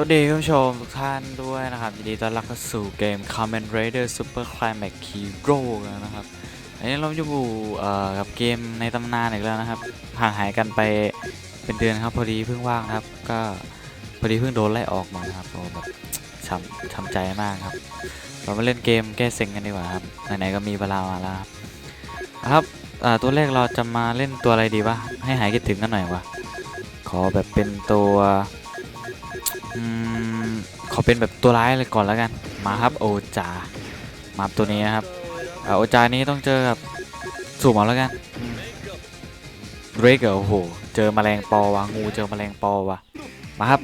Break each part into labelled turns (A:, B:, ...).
A: สวัสดีคุณผู้ชมทุกท่านด้วยนะครับยินดีต้อนรับเข้าสู่เกม Kamen Rider Super Climax Hero กันนะครับ อันนี้เราจะอยู่เอ่อกับเกมในตำนานอีกแล้วนะครับห่างหายกันไปเป็นเดือนครับ พอดีเพิ่งว่างครับ ก็พอดีเพิ่งโดนไล่ออกมาครับโอ้แบบช้ำช้ำใจมากครับ เรามาเล่นเกมแก้เซ็งกันดีกว่าครับไหนๆก็มีเวลามาแล้วครับนะครับตัวแรกเราจะมาเล่นตัวอะไรดีวะให้หายคิดถึงกันหน่อยวะขอแบบเป็นตัว ขอเป็นแบบตัวร้ายเลยก่อนแล้วกัน มาครับโอจามาตัวนี้นะครับโอจานี้ต้องเจอกับสูบเอาแล้วกันเรกโอ้โห เจอแมลงปอวะงูเจอแมลงปอวะมาครับ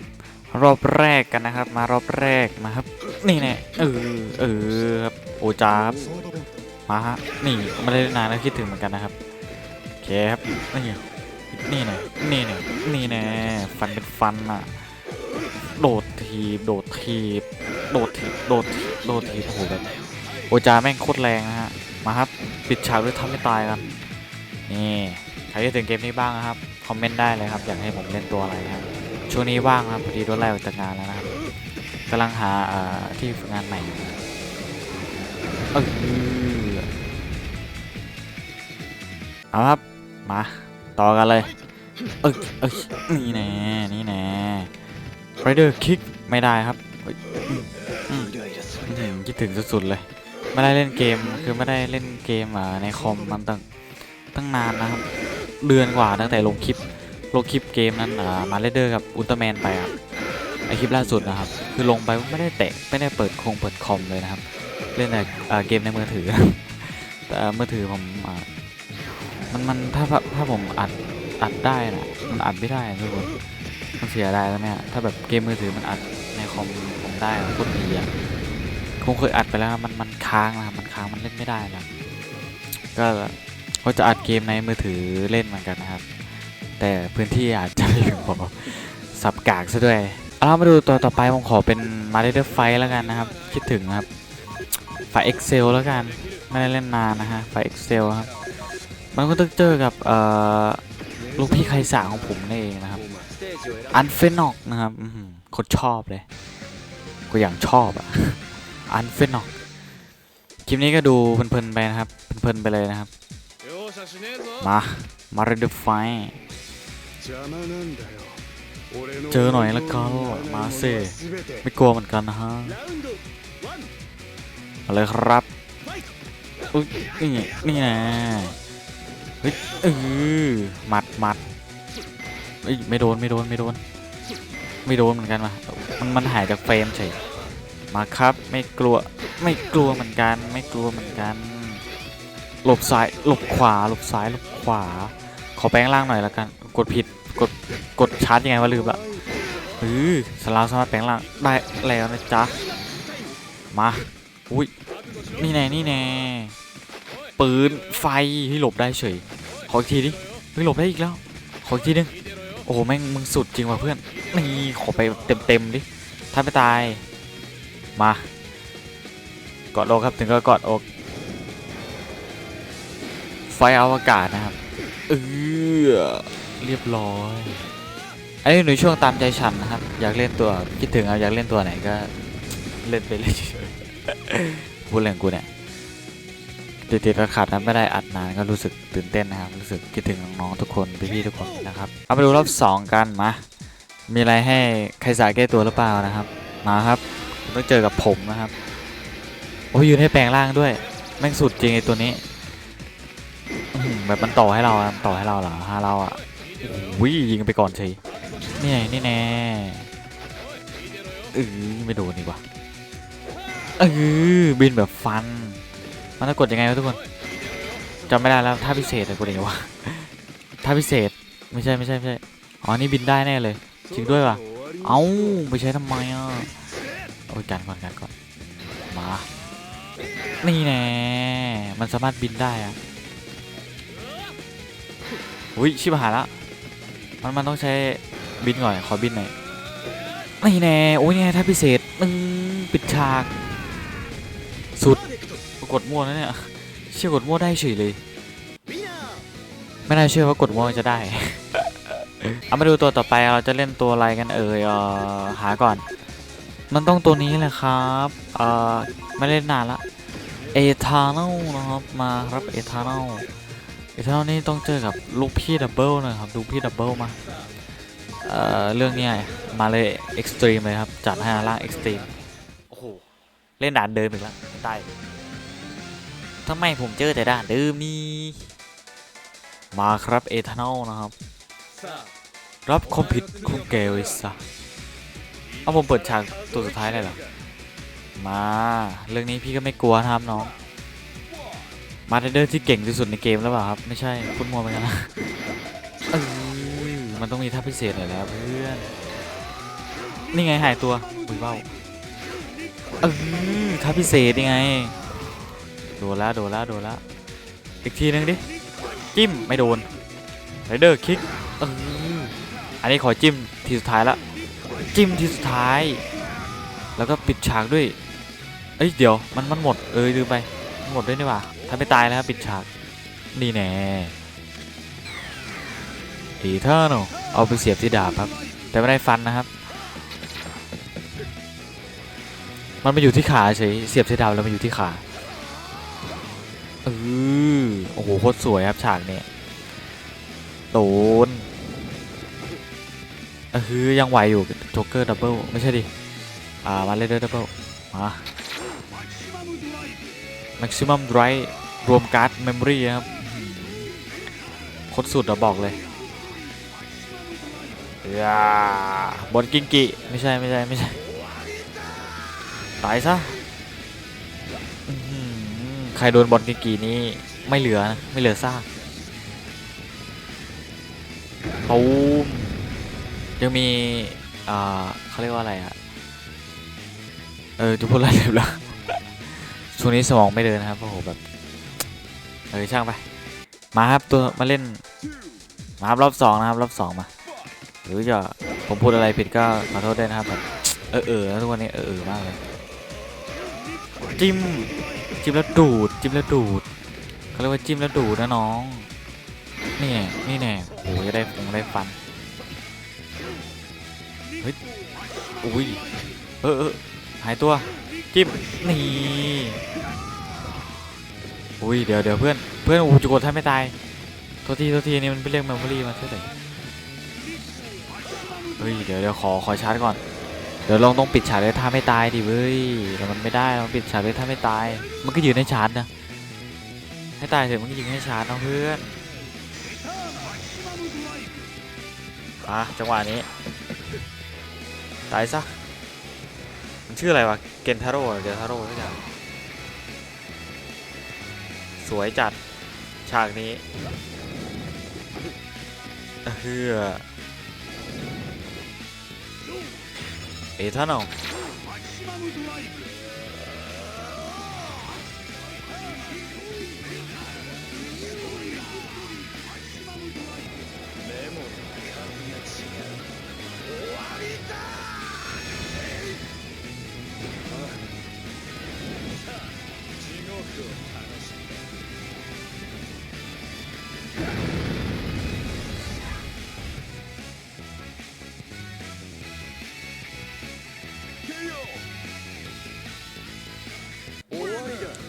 A: รอบแรกกันนะครับ มารอบแรกมาครับ นี่แน่เออเออครับโอจาบมาฮะนี่ไม่ได้นานแล้วคิดถึงเหมือนกันนะครับโอเคครับนี่นี่แน่นี่แน่นี่แน่ฟันเป็นฟันอะ โดดทีบโดดทีบโดดทีบโดดทีบโดดทีบโอ้โหแบบโอจาแม่งโคตรแรงนะฮะมาครับปิดฉากด้วยทำไม่ตายกันนี่ใครที่ถึงเกมนี้บ้างนะครับคอมเมนต์ได้เลยครับอยากให้ผมเล่นตัวอะไรครับช่วงนี้ว่างครับพอดีโดนไล่ออกจากงานแล้วนะครับกำลังหาที่ฝึกงานใหม่อยู่เออเอาครับมาต่อกันเลยเออเออนี่แน่นี่แน่ ไรเดอร์คิกไม่ได้ครับเฮ้ยอืมอืมอืมคิดถึงสุดๆเลย ไม่ได้เล่นเกมคือไม่ได้เล่นเกมอ่าในคอมมันตั้งตั้งนานนะครับ เดือนกว่าตั้งแต่ลงคลิปลงคลิปเกมนั้นอ่ามาไรเดอร์กับอุลตร้าแมนไปครับไอคลิปล่าสุดนะครับ คือลงไปไม่ได้แตะไม่ได้เปิดคงเปิดคอมเลยนะครับ เล่นแต่อ่าเกมในมือถือ แต่มือถือผมอ่ามันมันถ้าถ้าผมอัดอัดได้นะมันอัดไม่ได้อะทุกคน มันเสียดายแล้วเนี่ยถ้าแบบเกมมือถือมันอัดในคอมผมได้อะโคตรดีอะคงเคยอัดไปแล้วมันมันค้างนะมันค้างมันเล่นไม่ได้นะก็ก็จะอัดเกมในมือถือเล่นเหมือนกันนะครับ แต่พื้นที่อาจจะไม่ถึงพอสับกากซะด้วยเอามาดูตัวต่อไปผมขอเป็นมาเดอร์ไฟแล้วกันนะครับ คิดถึงนะครับไฟล์ Excel แล้วกัน ไม่ได้เล่นนานนะฮะไฟล์ Excel ครับ มันก็ต้องเจอกับลูกพี่ใครสาของผมนี่เองนะครับ อันเฟนอกนะครับโคตรชอบเลยกูอย่างชอบอะอันเฟนอกคลิปนี้ก็ดูเพลินๆไปนะครับ เพลินๆไปเลยนะครับ มา มาเรดไฟ
B: เจอหน่อยละกันมาสิ
A: ไม่กลัวเหมือนกันนะฮะมาเลยครับอุ๊ยนี่นี่นะเฮ้ยเออหมัดหมัด เอ้ยไม่โดนไม่โดนไม่โดน ไม่โดนเหมือนกันว่ะมันมันหายจากเฟรมเฉยมาครับไม่กลัวไม่กลัวเหมือนกัน ไม่กลัวเหมือนกัน หลบซ้ายหลบขวาหลบซ้ายหลบขวา ขอแปลงร่างหน่อยละกันกดผิดกดกดชาร์จยังไงวะลืมละเออสลามสามารถแปลงร่างได้แล้วนะจ๊ะมาอุ้ยนี่แน่นี่แน่ปืนไฟให้หลบได้เฉยขออีกทีดิเฮ้ยหลบได้อีกแล้วขออีกทีนึง โอ้โหแม่งมึงสุดจริงว่ะเพื่อนนี่ขอไปเต็มเต็มๆดิถ้าไม่ตายมากอดอกครับถึงก็กอดอก ไฟอวกาศนะครับเออเรียบร้อยอันนี้หนูช่วงตามใจฉันนะครับ อยากเล่นตัวคิดถึงเอาอยากเล่นตัวไหนก็เล่นไปเลยพูดเรื่องกูเนี่ย ติดติดๆขัดๆนะไม่ได้อัดนานก็รู้สึกตื่นเต้นนะครับ รู้สึกคิดถึงน้องๆทุกคนพี่ๆทุกคนนะครับ เอาไปดูรอบสองกันมา มีอะไรให้ใครสาแก้ตัวหรือเปล่านะครับ มาครับต้องเจอกับผมนะครับ โอ้ยยืนให้แปลงร่างด้วย แม่งสุดจริงไอตัวนี้แบบมันต่อให้เราต่อให้เราเหรอฮาเราอะวิยิงไปก่อนเฉยนี่ไงนี่แน่เออไม่โดนดีกว่าเออบินแบบฟัน มันต้องกดยังไงวะทุกคนจำไม่ได้แล้วท่าพิเศษเลยกดยังไงวะท่าพิเศษไม่ใช่ไม่ใช่ไม่ใช่อ๋อนี่บินได้แน่เลยจริงด้วยว่ะเอ้าไปใช้ทำไมอะโอ้ยกันก่อนกันก่อนมานี่แน่มันสามารถบินได้อะอุ้ยชิบหายละมันมันต้องใช้บินก่อนขอบินหน่อยนี่แน่โอ้ยนี่ยถ้าพิเศษนึงปิดฉาก กดมั่วนะเนี่ย เชื่อกดมั่วได้เฉยเลย ไม่น่าเชื่อว่ากดมั่วจะได้ เอามาดูตัวต่อไปเราจะเล่นตัวอะไรกันเอ่ยเออหาก่อน มันต้องตัวนี้แหละครับเออไม่เล่นนานละเอทาโนนะครับมาครับเอทาโนเอทาโนนี่ต้องเจอกับลูกพี่ดับเบิลนะครับลูกพี่ดับเบิลมาเอ่อเรื่องนี้มาเลยเอ็กซ์ตรีมเลยครับจัดให้ล่างเอ็กซ์ตรีมโอ้โหเล่นด่านเดิมอีกแล้วได้ ทำไมผมเจอแต่ด่านเดิมนี่ มาครับเอทานอลนะครับ รับความผิดของแกไว้ซะเอาผมเปิดฉากตัวสุดท้ายเลยเหรอ มา เรื่องนี้พี่ก็ไม่กลัวนะครับน้อง มาเดอร์ที่เก่งที่สุดในเกมแล้วเปล่าครับ ไม่ใช่คุณมัวไปกันนะเออมันต้องมีท่าพิเศษหน่อยแล้วเพื่อน นี่ไงหายตัวบุยเบ้าเออท่าพิเศษนี่ไง โดนแล้วโดนแล้วโดนแล้วอีกทีนึงดิจิ้มไม่โดนไรเดอร์คิกเอออันนี้ขอจิ้มทีสุดท้ายละจิ้มทีสุดท้าย แล้วก็ปิดฉากด้วยเอ้ยเดี๋ยวมันมันหมดเออลืมไปมหมดด้วยนี่ว่าถ้าไม่ตายแล้วปิดฉากนี่แน่อีเทอร์โนเอาไปเสียบที่ดาบครับ แต่ไม่ได้ฟันนะครับ มันมาอยู่ที่ขาเฉยเสียบที่ดาบแล้วมาอยู่ที่ขา เออโอ้โหโคตรสวยครับฉากเนี่ยโดนเออยังไหวอยู่โจ๊กเกอร์ดับเบิลไม่ใช่ดิ อ่า มาเลเดอร์ดับเบิลมาแม็กซิมัมไรรวมการ์ดเมมโมรี่ครับโคตรสุดอะบอกเลยอย่าบนกิงกิ ไม่ใช่ ไม่ใช่ ไม่ใช่ ตายซะ ใครโดนบอลกิกีนี้ไม่เหลือนะไม่เหลือซากตูมยังมีอ่าเขาเรียกว่าอะไรอะเออจะพูดอะไรเลยล่ะช่วงนี้สมองไม่เดินนะครับโอ้โหแบบเออช่างไป มาครับตัวมาเล่นมาครับรอบสองนะครับรอบสองมา หรือจะผมพูดอะไรผิดก็ขอโทษด้วยนะครับแบบเออเออทุกวันนี้เออเออมากเลยจิ้ม จิ้มแล้วดูด จิ้มแล้วดูดเขาเรียกว่าจิ้มแล้วดูดนะน้อง นี่ไงนี่แน่โอ้ยได้ฟงได้ฟัน เฮ้ย อุ้ย เออหายตัว จิ้ม นี่ อุ้ย เดี๋ยวเดี๋ยวเพื่อน เพื่อนโอ้จุกดท่านไม่ตายโทษทีโทษทีนี่มันเป็นเรื่องเมมโมรี่มาเท่าไหร่เฮ้ย เดี๋ยวเดี๋ยวขอ ขอชาร์จก่อน เดี๋ยวลองต้องปิดฉากเลยถ้าไม่ตายดิเว้ยแต่มันไม่ได้เราปิดฉากเลยถ้าไม่ตาย มันก็ยืนให้ชาร์จนะให้ตายเถอะมันก็ยืนให้ชาร์จน้องเพื่อนอะจังหวะนี้ตายซะมันชื่ออะไรวะเกนทาโร่เกนทาโร่ทุกอย่างสวยจัดฉากนี้เฮือ เอท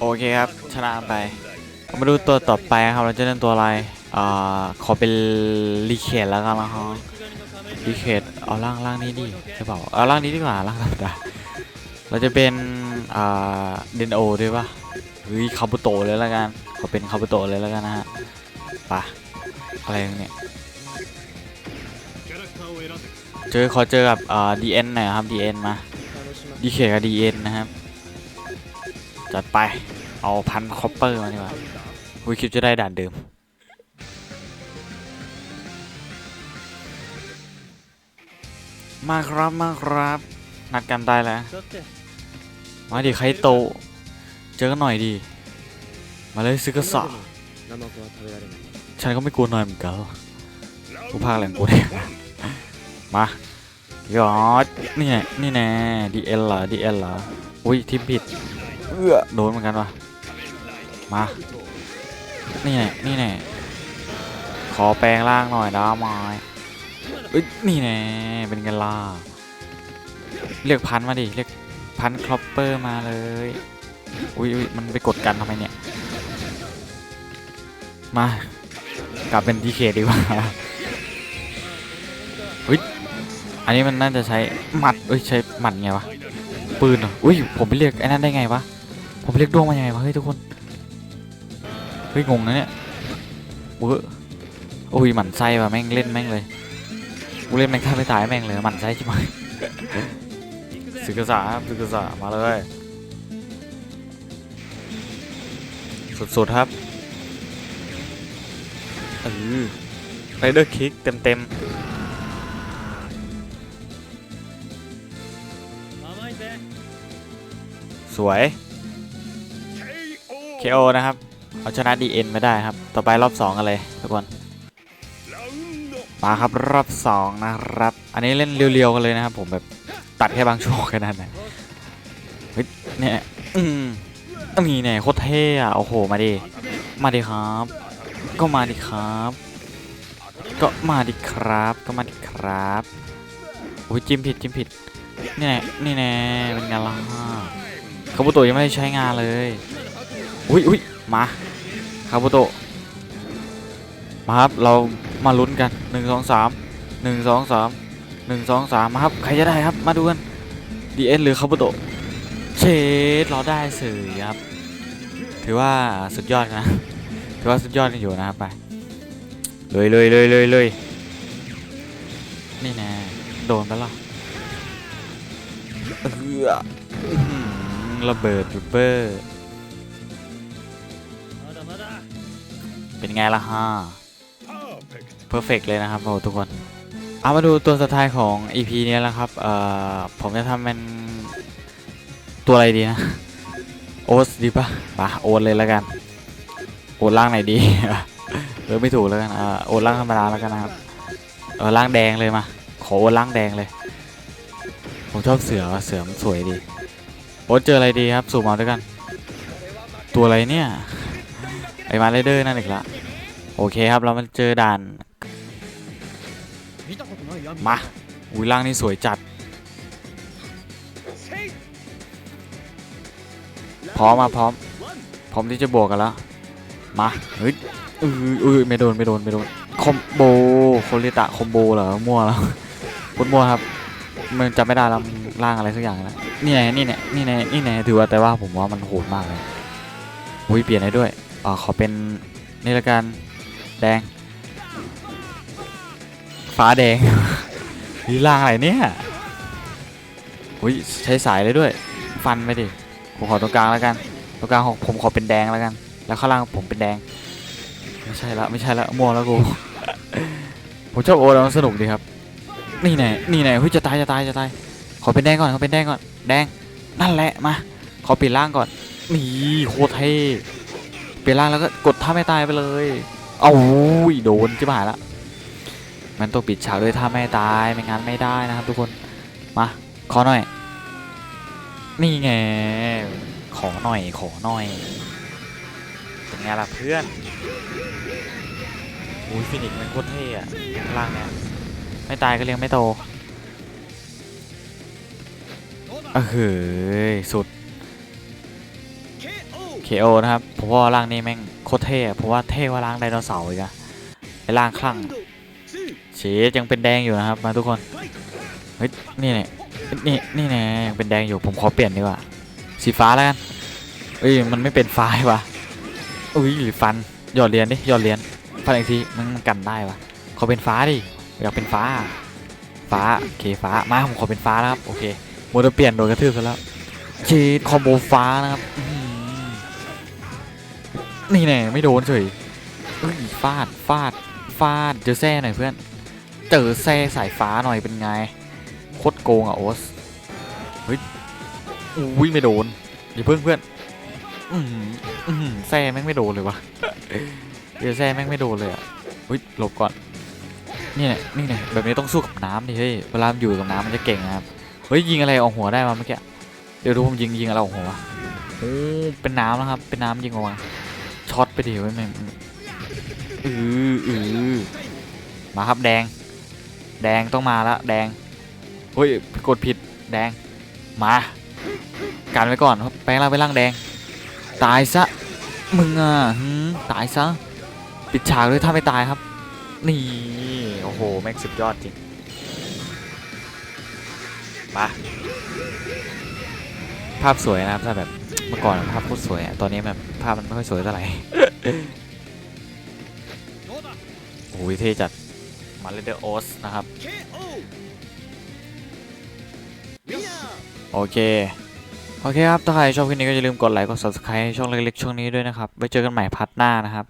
A: โอเคครับ ชนะไป มาดูตัวต่อไปครับ เราจะเล่นตัวอะไรอ่าขอเป็นรีเคทแล้วกันนะฮะรีเคทเอาล่างล่างนี้ดิใช่เปล่าเอาล่างนี้ดีกว่าล่างธรรมดาเราจะเป็นอ่าเดนโอด้วยปะเฮ้ยคาบุโตเลยแล้วกันขอเป็นคาบุโตเลยแล้วกันนะฮะปะอะไรเนี่ยเจอขอเจอกับอ่าดีเอ็นหน่อยครับดีเอ็นมาดีเคกับดีเอ็นนะครับ จัดไป เอาพันคอปเปอร์มาดีกว่าวิคิวจะได้ด่านเดิม มากครับมากครับ นัดกันได้แล้ว มาดิใครโต เจอกันหน่อยดี มาเลยซึกสะฉันก็ไม่กลัวหน่อยเหมือนกันกูพาแหล่งกูเนี่ยมายอดนี่ไงนี่แน่ดีเอลเหรอดีเอลเหรอ อุ้ยทีมผิด เอื้อโดนเหมือนกันวะมา นี่แน่นี่แน่ขอแปลงร่างหน่อยได้ไหมเอ้ยนี่แน่เป็นไงล่ะเรียกพันมาดิเรียกพันคลอปเปอร์มาเลยอุ้ยมันไปกดกันทำไมเนี่ย มากลับเป็นดีเคดีกว่าเฮ้ยอันนี้มันน่าจะใช้หมัดเอ้ยใช้หมัดไงวะปืนเหรออุ้ยผมไปเรียกไอ้นั่นได้ไงวะ ผมเรียกดวงมายังไงวะเฮ้ยทุกคน เฮ้ยงงนะเนี่ยเว้อโอ้ยหมันไส้ว่ะแม่งเล่นแม่งเลยกูเล่นแม่งฆ่าไม่ตายแม่งเลยหมันไส้ใช่ไหมศึกษาครับศึกษามาเลยสุดๆครับเออไรเดอร์คิกเต็มๆสวย KO นะครับ เอาชนะ DN ไม่ได้ครับ ต่อไปรอบ2กันเลยทุกคนมาครับรอบ2นะครับ อันนี้เล่นเรียวๆกันเลยนะครับ ผมแบบตัดแค่บางช่วงแค่นั้นนะเฮ้ยเนี่ยอืมมีเนี่ยโคตรเท่อะโอ้โหมาดิมาดิครับ ก็มาดิครับ ก็มาดิครับ ก็มาดิครับโอ้ยจิ้มผิดจิ้มผิดนี่แน่นี่แน่เป็นไงล่ะคาบุโตะยังไม่ได้ใช้งานเลย อุ้ยอุ้ยมาคาบุโตะมาครับเรามาลุ้นกันหนึ่งสองสามหนึ่งสองสามหนึ่งสองสามมาครับใครจะได้ครับมาดูกันดีเอสหรือคาบุโตะเชดเราได้สื่อครับ ถือว่าสุดยอดนะ ถือว่าสุดยอดกันอยู่นะครับไปเลยเลยเลยเลยเลยนี่แน่โดนไปและเอออื้อหือระเบิดระเบิด เป็นไงล่ะฮะเพอร์เฟกเลยนะครับโอ้ทุกคน เอามาดูตัวสุดท้ายของ EP นี้แล้วครับ เอ่อ ผมจะทำเป็นตัวอะไรดีนะ โอ๊ตดีปะปะโอ๊ตเลยแล้วกัน โอ๊ตล่างไหนดีเออไม่ถูกแล้วกันอ่าโอ๊ตล่างธรรมดาแล้วกันนะครับ เออล่างแดงเลยมา ขอโอ๊ตล่างแดงเลย ผมชอบเสือว่ะเสือมันสวยดี โอ๊ตเจออะไรดีครับ สูมเอาด้วยกัน ตัวอะไรเนี่ย ไอ้มาไรเดอร์นั่นอีกละ โอเคครับเรามันเจอด่าน มาอุ้ยล่างนี่สวยจัด พร้อมมาพร้อม พร้อมที่จะบวกกันแล้ว มาเฮ้ยเออเออไม่โดนไม่โดนไม่โดนคอมโบโคลิตะคอมโบเหรอมั่วแล้วพูดมั่วครับ มันจำไม่ได้แล้วมันร่างอะไรสักอย่างนะนี่ไงนี่ไงนี่ไงนี่ไงถือว่าแต่ว่าผมว่ามันโหดมากเลยอุ้ยเปลี่ยนได้ด้วยอ่าขอเป็นนี่ละกัน แดง ฟ้าแดงนี่ร่างอะไรเนี่ยอุ้ยใช้สายเลยด้วย ฟันไปดิ ผมขอตรงกลางแล้วกัน ตรงกลางของผมขอเป็นแดงแล้วกัน แล้วข้างล่างผมเป็นแดง ไม่ใช่ละไม่ใช่ละมั่วแล้วกู ผมชอบโอแล้วมันสนุกดีครับ นี่แน่นี่แน่เฮ้ยจะตายจะตายจะตาย ขอเป็นแดงก่อนขอเป็นแดงก่อน แดง นั่นแหละมา ขอเปลี่ยนร่างก่อน นี่โคตรเท่เปลี่ยนร่างแล้วก็กดท่าไม่ตายไปเลย เอาอุ้ยโดนจิบหายละมันต้องปิดฉากด้วยท่าไม่ตายไม่งั้นไม่ได้นะครับทุกคน มาขอหน่อย นี่ไง ขอหน่อยขอหน่อยเป็นไงล่ะเพื่อนอุ้ยฟินิกมันโคตรเท่อะข้างล่างเนี่ยไม่ตายก็เลี้ยงไม่โตเออเฮ้ยสุด KO นะครับผมว่าร่างนี้แม่งโคตรเท่ผมว่าเท่กว่าร่างไดโนเสาร์อีกอะไอร่างคลั่งเชดยังเป็นแดงอยู่นะครับมาทุกคนเฮ้ยนี่เนี่ยนี่นี่แน่ยังเป็นแดงอยู่ผมขอเปลี่ยนดีกว่าสีฟ้าแล้วกันเอ้ยมันไม่เป็นฟ้าวะอุ้ยฟันหยอดเหรียญดิหยอดเหรียญฟันอีกทีมันกันได้วะขอเป็นฟ้าดิอยากเป็นฟ้า ฟ้าโอเคฟ้ามาผมขอเป็นฟ้าแล้วครับโอเคโมเดลเปลี่ยนโดนกระทืบซะแล้วชีดคอมโบฟ้านะครับ นี่แน่ไม่โดนเฉยเอ้ยฟาดฟาดฟาดเจอแซ่หน่อยเพื่อน เจอแซ่สายฟ้าหน่อยเป็นไงโคตรโกงอะโอสเฮ้ยอุ้ยไม่โดนอย่าเพิ่งเพื่อนอือหืออือหือแซ่แม่งไม่โดนเลยวะเจอแซ่แม่งไม่โดนเลยอะเฮ้ยหลบก่อนนี่แหละนี่แหละแบบนี้ต้องสู้กับน้ำดิเฮ้ยเวลาอยู่กับน้ำมันจะเก่งนะครับเฮ้ยยิงอะไรออกหัวได้มาเมื่อกี้เดี๋ยวดูผมยิงยิงอะไรออกหัวโอ้เป็นน้ำนะครับ เป็นน้ำยิงออกมา ช็อตไปดิเว้ยแม่งอืออือมาครับแดง แดงต้องมาละแดงเฮ้ยกดผิดแดงมากันไว้ก่อนแปลงร่างไปร่างแดง ตายซะมึงอะตายซะปิดฉากด้วยถ้าไม่ตายครับ นี่โอ้โหแม่งสุดยอดจริงมาภาพสวยนะครับถ้าแบบ เมื่อก่อนภาพโคตรสวยอะตอนนี้แบบภาพมันไม่ค่อยสวยเท่าไหร่ โอ้ยเท่จัด มาเลเดอร์โอสนะครับ โอเค โอเคครับ ถ้าใครชอบคลิปนี้ก็อย่าลืมกดไลค์ กด subscribe ให้ช่องเล็กๆ ช่องนี้ด้วยนะครับ ไว้เจอกันใหม่พัดหน้านะครับ